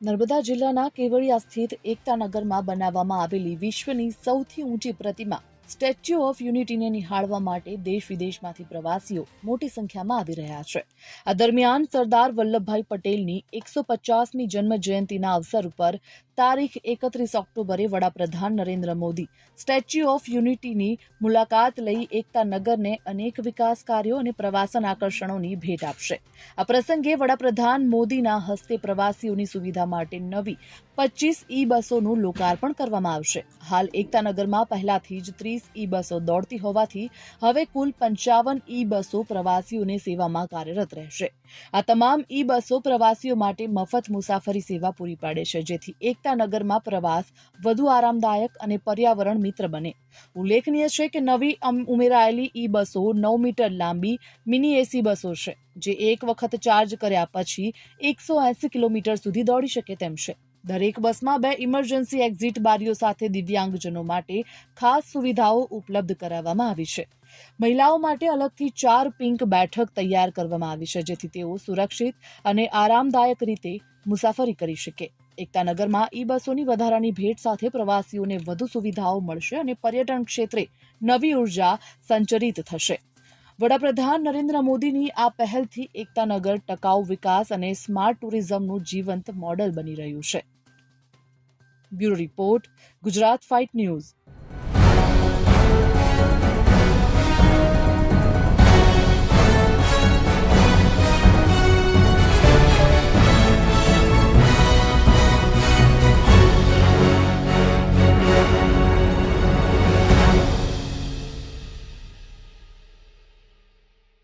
નર્મદા જિલ્લાના કેવડિયા સ્થિત એકતાનગરમાં બનાવવામાં આવેલી વિશ્વની સૌથી ઊંચી પ્રતિમા સ્ટેચ્યુ ઓફ યુનિટીને નિહાળવા માટે દેશ વિદેશમાંથી પ્રવાસીઓ મોટી સંખ્યામાં આવી રહ્યા છે. આ દરમિયાન સરદાર વલ્લભભાઈ પટેલની એકસો પચાસમી જન્મ જયંતિના અવસર ઉપર તારીખ એકત્રીસ ઓક્ટોબરે વડાપ્રધાન નરેન્દ્ર મોદી સ્ટેચ્યુ ઓફ યુનિટીની મુલાકાત લઈ એકતા નગરને અનેક વિકાસ કાર્યો અને પ્રવાસન આકર્ષણોની ભેટ આપશે. આ પ્રસંગે વડાપ્રધાન મોદીના હસ્તે પ્રવાસીઓની સુવિધા માટે નવી પચીસ ઈ બસોનું લોકાર્પણ કરવામાં આવશે. હાલ એકતા નગરમાં પહેલાથી જ ત્રીસ ઈ બસો દોડતી હોવાથી હવે કુલ પંચાવન ઈ બસો પ્રવાસીઓને સેવામાં કાર્યરત રહેશે. આ તમામ ઈ બસો પ્રવાસીઓ માટે મફત મુસાફરી સેવા પૂરી પાડે છે, જેથી એકતાનગરમાં પ્રવાસ વધુ આરામદાયક અને પર્યાવરણ મિત્ર બને. ઉલ્લેખનીય છે કે નવી ઉમેરાયેલી ઈ બસો નવ મીટર લાંબી મિની એસી બસો છે, જે એક વખત ચાર્જ કર્યા પછી એકસો એસી કિલોમીટર સુધી દોડી શકે તેમ છે. દરેક બસમાં બે ઇમરજન્સી એક્ઝિટ બારીઓ સાથે દિવ્યાંગજનો માટે ખાસ સુવિધાઓ ઉપલબ્ધ કરાવવામાં આવી છે. મહિલાઓ માટે અલગથી ચાર પિંક બેઠક તૈયાર કરવામાં આવી છે, જેથી તેઓ સુરક્ષિત અને આરામદાયક રીતે મુસાફરી કરી શકે. એકતાનગરમાં ઈ બસોની વધારાની ભેટ સાથે પ્રવાસીઓને વધુ સુવિધાઓ મળશે અને પર્યટન ક્ષેત્રે નવી ઊર્જા સંચરિત થશે. વડાપ્રધાન નરેન્દ્ર મોદીની આ પહેલથી એકતાનગર ટકાઉ વિકાસ અને સ્માર્ટ ટુરિઝમનું જીવંત મોડલ બની રહ્યું છે. Bureau report, Gujarat fight news.